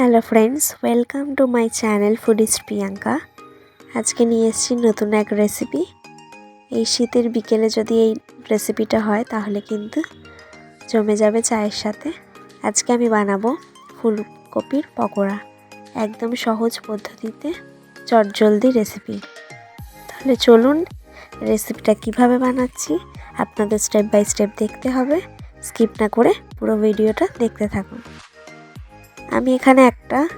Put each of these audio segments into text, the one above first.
Hello friends welcome to my channel foodies Priyanka আজকে নিয়ে এসেছি নতুন এক রেসিপি এই শীতের বিকেলে যদি এই রেসিপিটা হয়, তাহলে কিন্তু জমে যাবে চায়ের সাথে। আজকে আমি বানাবো ফুলকপির পকোড়া। একদম সহজ পদ্ধতিতে চটজলদি রেসিপি তাহলে চলুন রেসিপিটা কীভাবে বানাচ্ছি, আপনাদের স্টেপ বাই স্টেপ দেখতে হবে। স্কিপ না করে পুরো ভিডিওটা দেখতে থাকুন। আমি এখানে একটা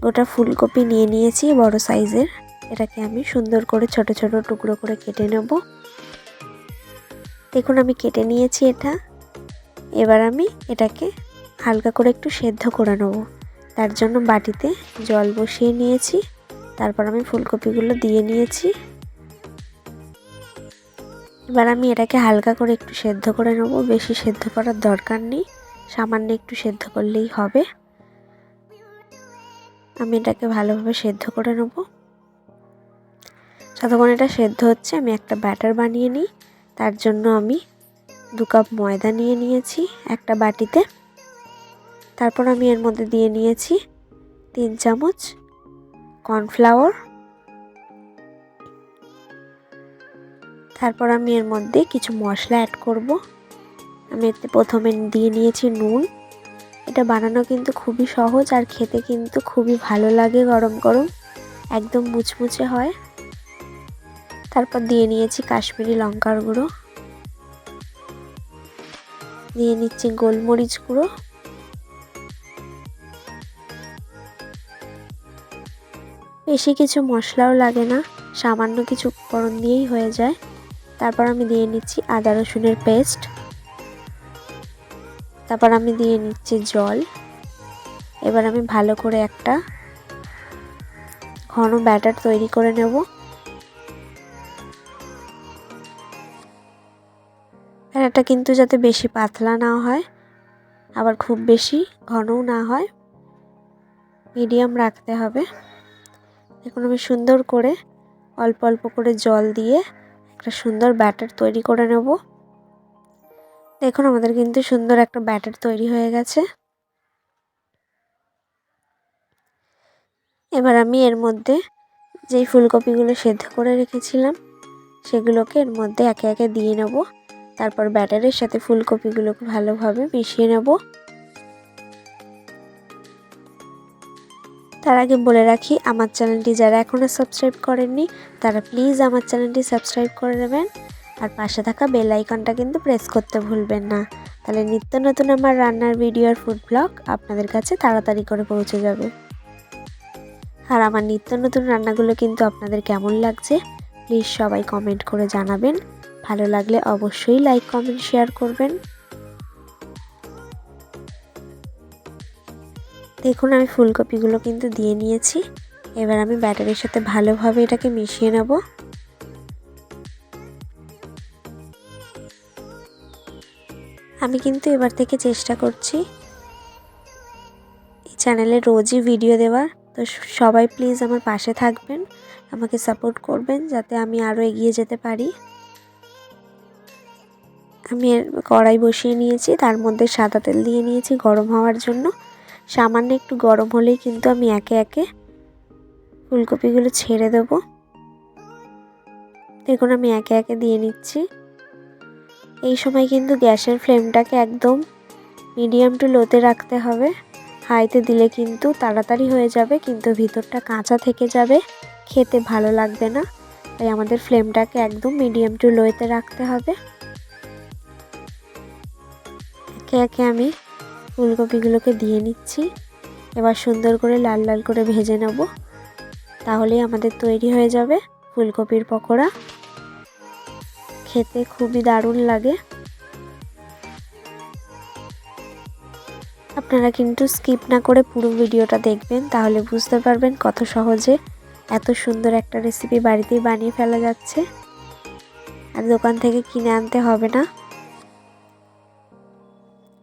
গোটা ফুলকপি নিয়ে নিয়েছি, বড় সাইজের। এটাকে আমি সুন্দর করে ছোট ছোট টুকরো করে কেটে নেব। দেখুন, আমি কেটে নিয়েছি এটা। এবার আমি এটাকে হালকা করে একটু সেদ্ধ করে নেব। তার জন্য বাটিতে জল বসিয়ে নিয়েছি। তারপর আমি ফুলকপিগুলো দিয়ে নিয়েছি। এবার আমি এটাকে হালকা করে একটু সেদ্ধ করে নেব। বেশি সেদ্ধ করার দরকার নেই। সামান্য একটু সেদ্ধ করলেই হবে। আমি এটাকে ভালোভাবে সেদ্ধ করে নেব। যতক্ষণ এটা সেদ্ধ হচ্ছে, আমি একটা ব্যাটার বানিয়ে নিই। তার জন্য আমি দু কাপ ময়দা নিয়ে নিয়েছি একটা বাটিতে। তারপর আমি এর মধ্যে দিয়ে নিয়েছি তিন চামচ কর্নফ্লাওয়ার। তারপর আমি এর মধ্যে কিছু মশলা অ্যাড করব। আমি এতে প্রথমে দিয়ে নিয়েছি নুন। এটা বানানো কিন্তু খুবই সহজ আর খেতে কিন্তু খুবই ভালো লাগে গরম গরম। একদম মুচমুচে হয়। তারপর দিয়ে নিয়েছি কাশ্মীরি লঙ্কার গুঁড়ো। দিয়ে নিচ্ছি গোলমরিচ গুঁড়ো। বেশি কিছু মশলাও লাগে না, সামান্য কিছু উপকরণ দিয়েই হয়ে যায়। তারপর আমি দিয়ে নিচ্ছি আদা রসুনের পেস্ট। তারপর আমি দিয়ে নিচ্ছি জল। এবার আমি ভালো করে একটা ঘন ব্যাটার তৈরি করে নেব। ব্যাটারটা কিন্তু যাতে বেশি পাতলা না হয়, আবার খুব বেশি ঘনও না হয়, মিডিয়াম রাখতে হবে। এখন আমি সুন্দর করে অল্প অল্প করে জল দিয়ে একটা সুন্দর ব্যাটার তৈরি করে নেব। দেখুন, আমাদের কিন্তু সুন্দর একটা ব্যাটার তৈরি হয়ে গেছে। এবার আমি এর মধ্যে যেই ফুলকপিগুলো সেদ্ধ করে রেখেছিলাম, সেগুলোকে এর মধ্যে একে একে দিয়ে নেব। তারপর ব্যাটারের সাথে ফুলকপিগুলোকে ভালোভাবে মিশিয়ে নেব। তার আগে বলে রাখি, আমার চ্যানেলটি যারা এখনও সাবস্ক্রাইব করেননি, তারা প্লিজ আমার চ্যানেলটি সাবস্ক্রাইব করে দেবেন। আর পাশে থাকা বেল আইকনটা কিন্তু প্রেস করতে ভুলবেন না। তাহলে নিত্য নতুন আমার রান্নার ভিডিও আর ফুড ব্লগ আপনাদের কাছে তাড়াতাড়ি করে পৌঁছে যাবে। আর আমার নিত্য নতুন রান্নাগুলো কিন্তু আপনাদের কেমন লাগছে প্লিজ সবাই কমেন্ট করে জানাবেন। ভালো লাগলে অবশ্যই লাইক কমেন্ট শেয়ার করবেন। দেখুন, আমি ফুলকপিগুলো কিন্তু দিয়ে নিয়েছি। এবার আমি ব্যাটারির সাথে ভালোভাবে এটাকে মিশিয়ে নেব। আমি কিন্তু এবার থেকে চেষ্টা করছি। এই চ্যানেলে রোজই ভিডিও দেওয়ার। তো সবাই প্লিজ আমার পাশে থাকবেন, আমাকে সাপোর্ট করবেন যাতে আমি আরও এগিয়ে যেতে পারি। আমি কড়াই বসিয়ে নিয়েছি, তার মধ্যে সাদা তেল দিয়ে নিয়েছি গরম হওয়ার জন্য। সামান্য একটু গরম হলেই কিন্তু আমি একে একে ফুলকপিগুলো ছেড়ে দেবো। দেখুন আমি একে একে দিয়ে নিচ্ছি। এই সময় কিন্তু গ্যাসের ফ্লেমটাকে একদম মিডিয়াম টু লোতে রাখতে হবে। হাইতে দিলে কিন্তু তাড়াতাড়ি হয়ে যাবে, কিন্তু ভিতরটা কাঁচা থেকে যাবে, খেতে ভালো লাগবে না। তাই আমাদের ফ্লেমটাকে একদম মিডিয়াম টু লোতে রাখতে হবে। একে একে আমি ফুলকপিগুলোকে দিয়ে নিচ্ছি। এবার সুন্দর করে লাল লাল করে ভেজে নেব। তাহলেই আমাদের তৈরি হয়ে যাবে ফুলকপির পকোড়া। খেতে খুবই দারুণ লাগে। আপনারা কিন্তু স্কিপ না করে পুরো ভিডিওটা দেখবেন, তাহলে বুঝতে পারবেন কত সহজে এত সুন্দর একটা রেসিপি বাড়িতেই বানিয়ে ফেলা যাচ্ছে। আর দোকান থেকে কিনে আনতে হবে না।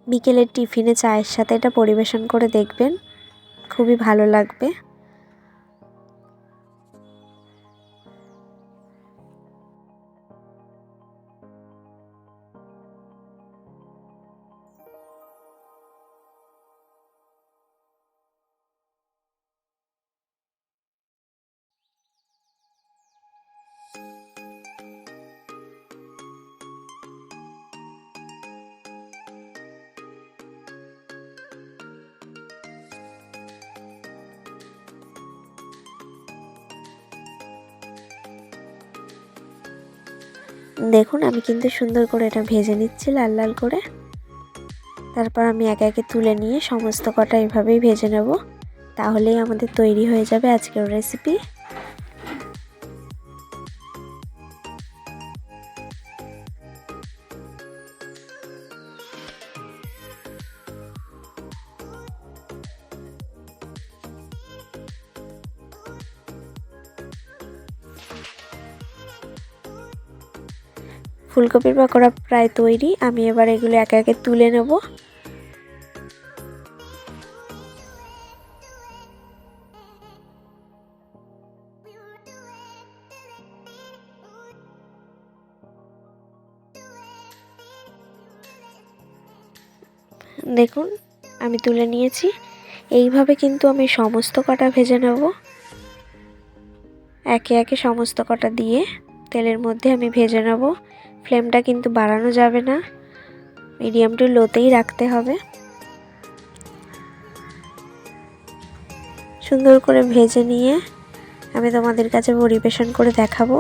বিকেলের টিফিনে চায়ের সাথে এটা পরিবেশন করে দেখবেন, খুবই ভালো লাগবে। দেখুন, আমি কিন্তু সুন্দর করে এটা ভেজে নিচ্ছি লাল লাল করে। তারপর আমি একে একে তুলে নিয়ে সমস্ত কটা এভাবেই ভেজে নেব। তাহলেই আমাদের তৈরি হয়ে যাবে আজকের রেসিপি ফুলকপির পকোড়া প্রায় তৈরি। আমি এবার এগুলো একে একে তুলে নেব। দেখুন, আমি তুলে নিয়েছি। এইভাবে কিন্তু আমি সমস্ত কটা ভেজে নেব। একে একে সমস্ত কটা দিয়ে তেলের মধ্যে আমি ভেজে নেব। ফ্লেমটা কিন্তু বাড়ানো যাবে না। মিডিয়াম টু লোতেই রাখতে হবে। সুন্দর করে ভেজে নিয়ে আমি তোমাদের কাছে পরিবেশন করে দেখাবো।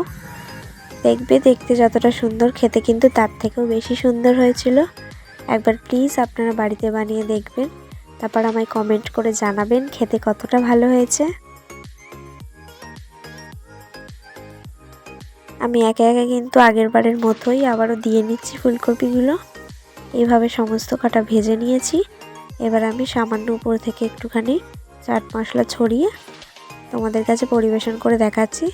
দেখবে, দেখতে যতটা সুন্দর, খেতে কিন্তু তার থেকেও বেশি সুন্দর হয়েছিল। একবার প্লিজ আপনারা বাড়িতে বানিয়ে দেখবেন। তারপর আমায় কমেন্ট করে জানাবেন খেতে কতটা ভালো হয়েছে। আমি একে একে কিন্তু আগের বারের মতোই আবারও দিয়ে নিচ্ছি ফুলকপিগুলো। এইভাবে সমস্ত কটা ভেজে নিয়েছি। এবার আমি সামান্য উপর থেকে একটুখানি চাট মশলা ছড়িয়ে তোমাদের কাছে পরিবেশন করে দেখাচ্ছি।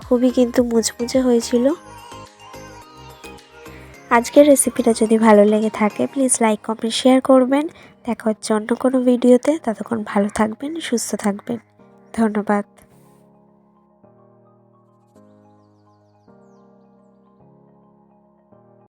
খুবই কিন্তু মুচমুচে হয়েছিল। আজকের রেসিপিটা যদি ভালো লেগে থাকে, প্লিজ লাইক, কমেন্ট, শেয়ার করবেন। দেখা হচ্ছে অন্য কোনো ভিডিওতে। ততক্ষণ ভালো থাকবেন, সুস্থ থাকবেন। ধন্যবাদ।